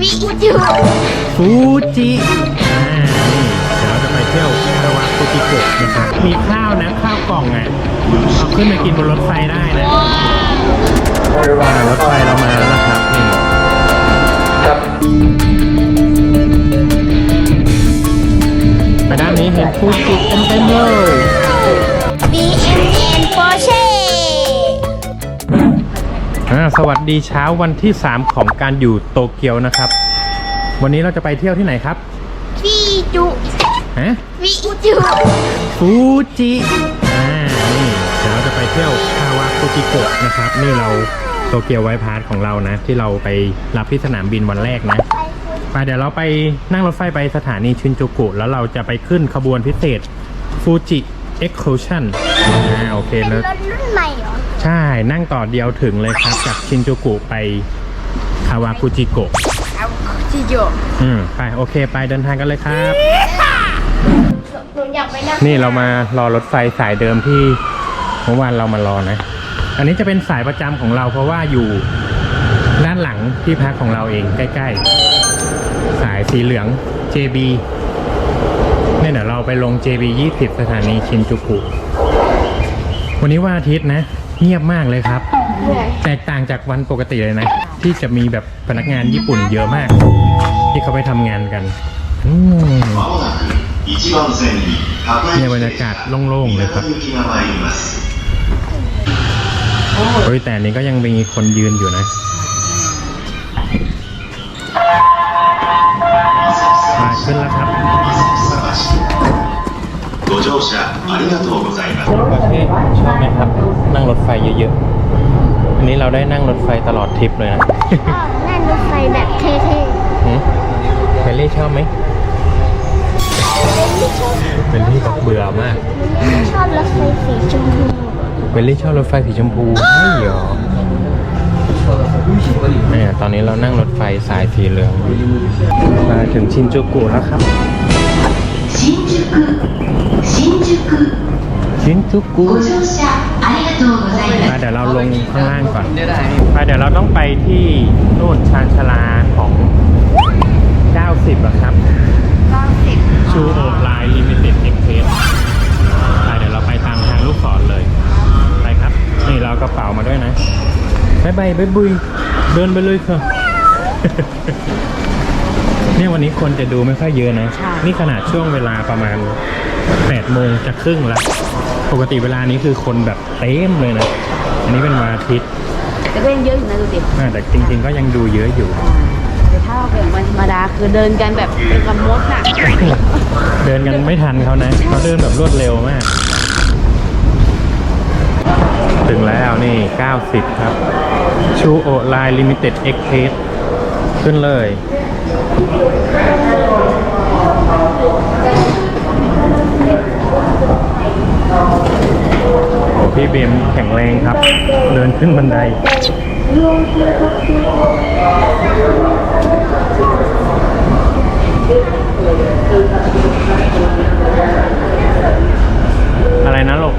มีจูฟูจิอ่านี่เดี๋ยวเราจะไปเที่ยวคาวาฟูจิโกะนะครับมีข้าวนะข้าวกล่องอะเอาขึ้นไปกินบนรถไฟได้นะอ่ารถไฟเรามาแล้วนะครับนี่ไปด้านนี้เห็นฟูจิเต็มๆเลย สวัสดีเช้าวันที่ 3 ของการอยู่โตเกียวนะครับ วันนี้เราจะไปเที่ยวที่ไหนครับมีจูฮะมีจูฟูจิอ่านี่เดี๋ยวเราจะไปเที่ยวคาวาฟูจิโกะนะครับ นี่เราโตเกียวไวพาร์ทของเรานะ ที่เราไปรับที่สนามบินวันแรกนะไปเดี๋ยวเราไปนั่งรถไฟไปสถานีชินจูกุ แล้วเราจะไปขึ้นขบวนพิเศษฟูจิเอ็กโคชันอ่าโอเคเป็นแล้วรถรุ่น ใหม่เหรอใช่นั่งต่อเดียวถึงเลยครับ จากชินจูกุไปคาวากุจิโกะเอาจิโยอืมไปโอเคไปเดินทางกันเลยครับ หนูอยากไปนั่งนี่เรามารอรถไฟสายเดิมที่เมื่อวานเรามารอนะ อันนี้จะเป็นสายประจำของเราเพราะว่าอยู่ด้านหลังที่พักของเราเองใกล้ ๆ สายสีเหลือง JB เนี่ยเดี๋ยวเราไปลง JB 20 สถานีชินจูกุ วันนี้วันอาทิตย์นะ เงียบมากเลยครับ แตกต่างจากวันปกติเลยนะ ที่จะมีแบบพนักงานญี่ปุ่นเยอะมาก ที่เขาไปทำงานกันเนี่ยบรรยากาศโล่งๆเลยครับโอ้ยแต่นี้ก็ยังมีคนยืนอยู่นะมาขึ้นแล้วครับ ご乗車ありがとうございます ประเทศชอบไหมครับ นั่งรถไฟเยอะๆ อันนี้เราได้นั่งรถไฟตลอดทริปเลยนะ ก็นั่งรถไฟแบบเท่ หืมเบลลี่ชอบไหมเบลลี่บอกเบื่อมาก ๆไม่ชอบรถไฟสีชมพู เบลลี่ชอบรถไฟสีชมพูใช่เหรอเนี่ยตอนนี้เรานั่งรถไฟสายสีเหลือง มาถึงชินจูกุแล้วครับ 新宿新宿 ชินจูกุ ご乗車ありがとうござい มา ます เดี๋ยวเราลงข้างล่างก่อนมาเดี๋ยวเราต้องไปที่นู่นชานชาลาของ 90อะครับ 90 ชูโอไลน์ลิมิเต็ดเอ็กเพสไปเดี๋ยวเราไปตามทางลูกศรเลย ไปครับ นี่เราเอากระเป๋ามาด้วยนะบายบายบายบุยเดินไปเลยค่ะ เนี่ยวันนี้คนจะดูไม่ค่อยเยอะนะ นี่ขนาดช่วงเวลาประมาณ8โมงจะครึ่งแล้วปกติเวลานี้คือคนแบบเต็มเลยนะ อันนี้เป็นวันอาทิตย์แต่ก็ยังเยอะอยู่นะดูดิอ่าแต่จริง ๆ ก็ยังดูเยอะอยู่แต่ถ้าเราเป็นวันธรรมดาคือเดินกันแบบเป็นกับมดน่ะ เดินกันไม่ทันเขานะเขาเดินแบบรวดเร็วมาก ถึงแล้วนี่ 90 ครับ ชูโอไลน์ลิมิเต็ดเอ็กเพสขึ้นเลยโอ้ พี่เบมแข็งแรงครับ เดินขึ้นบันไดอะไรนะลูก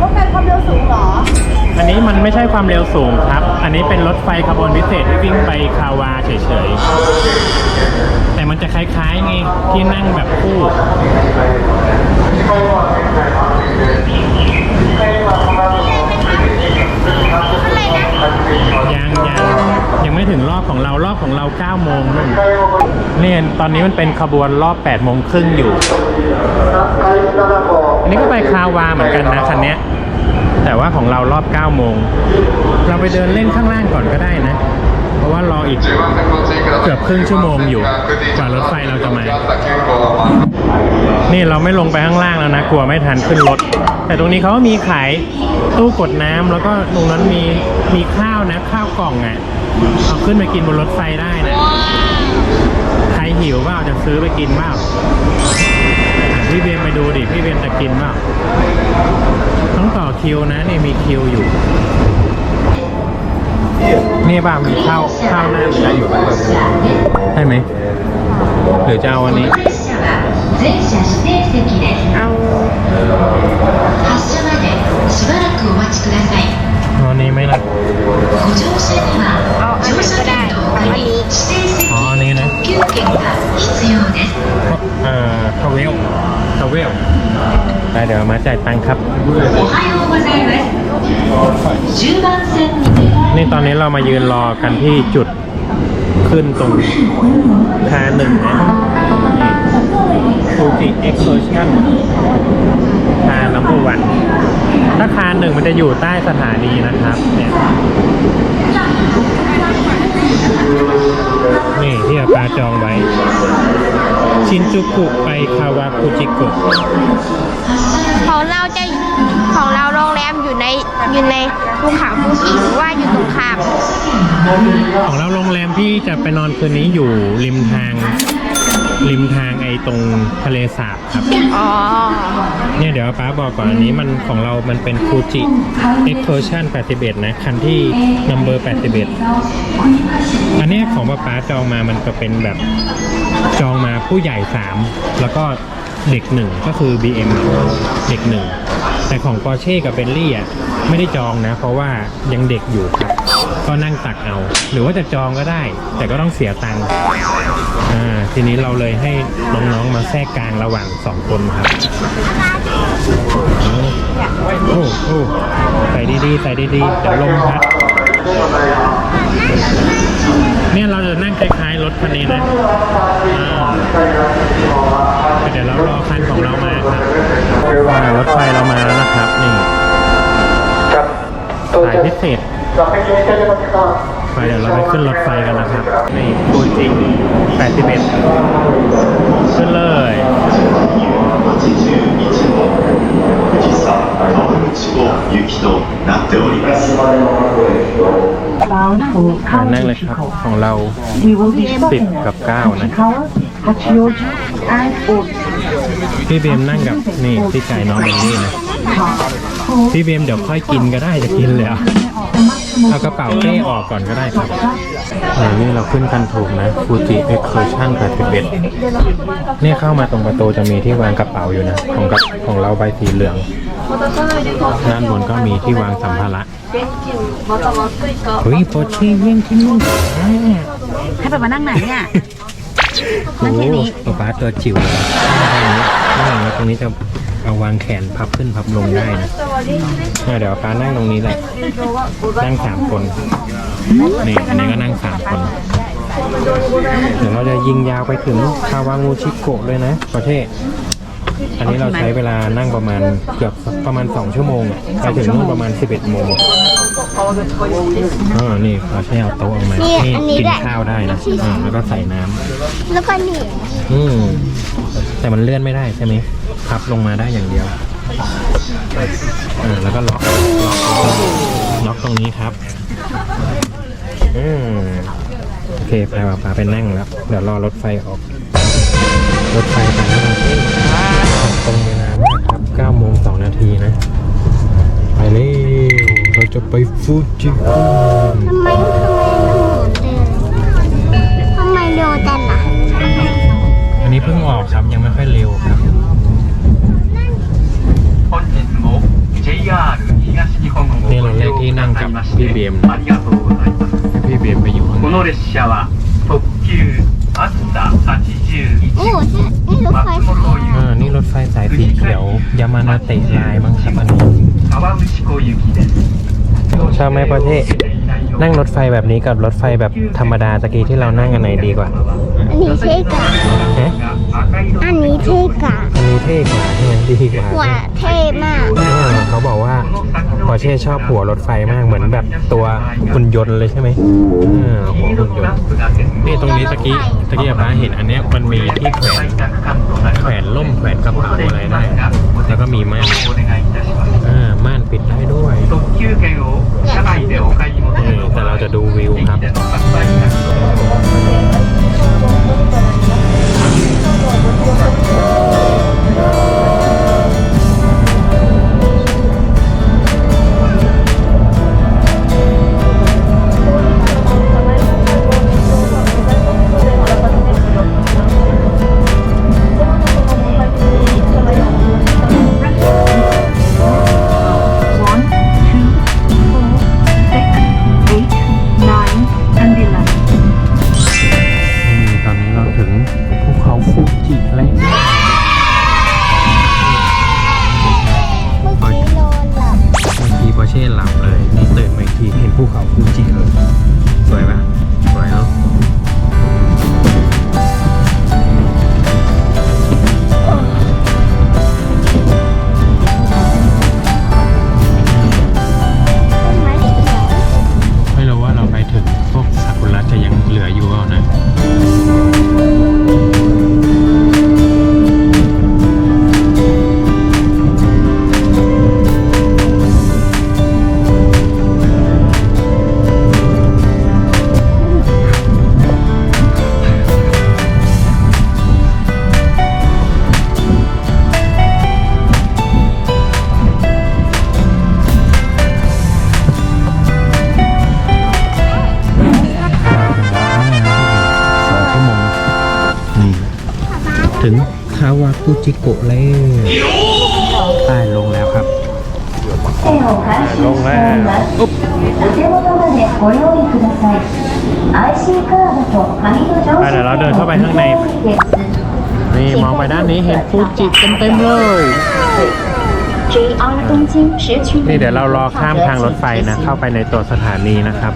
รถไฟความเร็วสูงเหรอ อันนี้มันไม่ใช่ความเร็วสูงครับ อันนี้เป็นรถไฟขบวนพิเศษที่วิ่งไปคาวาเฉยๆ แต่มันจะคล้ายๆไงที่นั่งแบบคู่ยังยังยังไม่ถึงรอบของเรารอบของเรา9โมงนู่นเนี่ยตอนนี้มันเป็นขบวนรอบ8โมงครึ่งอยู่ อันนี้ก็ไปคาวาเหมือนกันนะคันนี้ แต่ว่าของเรารอบ 9 โมง เราไปเดินเล่นข้างล่างก่อนก็ได้นะ เพราะว่ารออีกเกือบครึ่งชั่วโมงอยู่กว่ารถไฟเราจะมา นี่เราไม่ลงไปข้างล่างแล้วนะ กลัวไม่ทันขึ้นรถ แต่ตรงนี้เขาก็มีขายตู้กดน้ำแล้วก็ตรงนั้นมีมีข้าวนะข้าวกล่องอะเอาขึ้นไปกินบนรถไฟได้นะ ใครหิวเปล่าจะซื้อไปกินเปล่าอะ พี่เบนไปดูดิ พี่เบนตะกินมากต้องต่อคิวนะนี่มีคิวอยู่ นี่บ้างมีข้าวข้าวหน้ามันจะอยู่บ้างใช่ไหมหรือจะเอาวันนี้เอาวันนี้ไหมละาอันนี้ไม่นะขึ้นะเออ เวลไปเดี๋ยวมาจ่ายตังค์ครับ นี่ตอนนี้เรามายืนรอกันที่จุดขึ้นตรงแพหนึ่งนะฟูจิเอ็กซ์เพรสชั่นคาลัมเบอร์วันถ้าคาหนึ่งมันจะอยู่ใต้สถานีนะครับเนี่ยนี่ที่อาปาจองไว้ ชินจูกุไปคาวาคุจิโกะของเราจะของเราโรงแรมอยู่ในอยู่ในภูเขาฟูจิหรือว่าอยู่ตรงข้ามของเราโรงแรมที่จะไปนอนคืนนี้อยู่ริมทาง ริมทางไอ้ตรงทะเลสาบครับ อ๋อเนี่ยเดี๋ยวป้าบอกก่อนอันนี้มันของเรามันเป็นฟูจิ Excursion 81 นะ คันที่ number 81 อันเนี้ยของป้าป้าจองมามันจะเป็นแบบ จองมาผู้ใหญ่ 3 แล้วก็เด็กหนึ่งก็คือ BM เด็กหนึ่งแต่ของ Porsche กับ Bentley อะไม่ได้จองนะ เพราะว่ายังเด็กอยู่ครับ ก็นั่งตักเอา หรือว่าจะจองก็ได้ แต่ก็ต้องเสียตังค์อ่าทีนี้เราเลยให้น้องๆมาแทรกกลางระหว่างสองคนครับโอ้โอ้ใส่ดีๆใส่ดีๆเดี๋ยวลมพัด เนี่ยเราจะนั่งคล้ายๆรถคันนี้นะอ่าเดี๋ยวเรารอคันของเรามาครับอ่ารถไฟเรามาแล้วนะครับนี่สายพิเศษ ไปเดี๋ยวเราไปขึ้นรถไฟกันนะครับนี่ตัวจริง81ขึ้นเลยนั่งเลยครับของเราสิบกับเก้านะพี่เบมนั่งกับนี่พี่ไายน้องเบนนี่นะพี่เบมเดี๋ยวค่อยกินก็ได้จะกินเลยอะ เอากระเป๋าเป้ออกก่อนก็ได้ครับอ่านี่เราขึ้นกันถูกนะฟูจิเอ็กซ์เคอร์ชั่น81เนี่ยเข้ามาตรงประตูจะมีที่วางกระเป๋าอยู่นะ ของกับของเราใบสีเหลืองด้านบนก็มีที่วางสัมภาระเฮ้ยโปเช่เยี่ยงที่นู่นอ่าให้ไปมานั่งไหนเนี่ยโอ้โหป๊าป๊าตัวจิ๋วเลยนั่งอย่างนี้ตรงนี้จะ เอาวางแขนพับขึ้นพับลงได้นะอะเดี๋ยวป๊านั่งตรงนี้แหละ นั่งสามคน นี่อันนี้ก็นั่งสามคน เดี๋ยวเราจะยิงยาวไปถึงคาวางูชิโกะเลยนะ ประเทศ อันนี้เราใช้เวลานั่งประมาณเกือบประมาณ2ชั่วโมงไปถึงนู่นประมาณ11โมงอ๋อนี่เราใช้เอาโต๊ะออกมานี่นี่อันนี้กินแหละข้าวได้นะอ่าแล้วก็ใส่น้ำแล้วก็นี่ อืม แต่มันเลื่อนไม่ได้ใช่ไหมพับลงมาได้อย่างเดียวอ่าแล้วก็ล็อกล็อกตรงนี้ครับอืมโอเคไปว่าปาไปนั่งแล้ว เดี๋ยวรอรถไฟออก รถไฟไปแล้วนะตรงเวลามากครับ9โมง2นาทีนะ ไปเลยเราจะไปฟูจิกันทำไมทำไมมันหมุนเร็วทำไมเร็วจังล่ะ อันนี้เพิ่งออกครับยังไม่ค่อยเร็วครับนี่เราเลืกที่นั่งกับพี่เบมพี่เบมไปอยู่ข้างในโอ้นี่รถไฟนี่รถไฟสายสีเขียวยามานาเตะลายมั้งครับอันนี้ชาวไม่ประเทศ นั่งรถไฟแบบนี้กับรถไฟแบบธรรมดาตะกี้ที่เรานั่งกันไหนดีกว่า นนี้เท่กว่าฮะอันนี้เท่กว่าอันนี้เท่กว่าใช่ไหมดีกว่าหัวเท่มาก อ่าเขาบอกว่าพอเช่ชอบหัวรถไฟมากเหมือนแบบตัวหุ่นยนต์เลยใช่ไหมอ่าหัวหุ่นยนต์นี่ตรงนี้ตะกี้ตะกี้ป้าเห็นอันเนี้ยมันมีที่แขวนแขวนล่มแขวนกระเป๋าอะไรได้ แล้วก็มีม่าน เลยนี่ตื่นมาอีกทีเห็นภูเขาฟูจิเลย สวยไหมสวยเนาะ ถึงคาวากุจิโกะแล้วใต้ลงแล้วครับ ลงแล้วอุ๊บ お手元までご用意ください IC カードと紙の乗 ไปเดี๋ยวเราเดินเข้าไปข้างใน นี่มองไปด้านนี้เห็นฟูจิเต็มๆเลย JR 东京石区 นี่เดี๋ยวเรารอข้ามทางรถไฟนะ เข้าไปในตัวสถานีนะครับ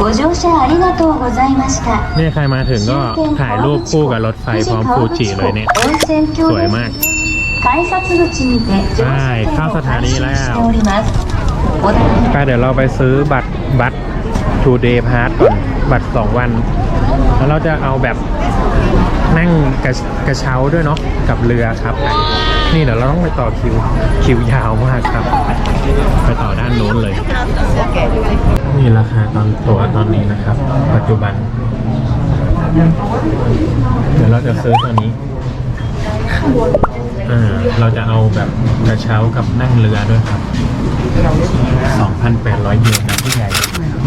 ご乗車ありがとうございました นี่ใครมาถึงก็ถ่ายรูปคู่กับรถไฟพร้อมฟูจิเลยเนี่ย 温泉郷 สวย です มาก 改札口にて乗 ใช่ 車 เข้า 券 ส を ถา 回 นี 収 แล้ว しておりますお台 ไปเดี๋ยวเราไปซื้อบัตรบัตร two day pass ก่อน บัตร 2 วัน แล้วเราจะเอาแบบนั่งกระกระเช้าด้วยเนาะกับเรือครับ นี่เดี๋ยวเราต้องไปต่อคิวคิวยาวมากครับ ไปต่อด้านโน้นเลย นี่ราคาตอนตั๋วตอนนี้นะครับ ปัจจุบัน เดี๋ยวเราจะซื้อตัวนี้อ่าเราจะเอาแบบกระเช้ากับนั่งเรือด้วยครับ 2,800 เยนนะผู้ใหญ่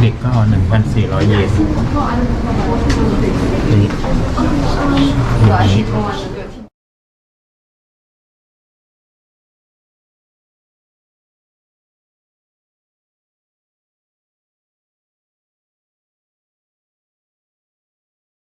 เด็กก็เอา 1,400 เยนนี่นี่อันนี้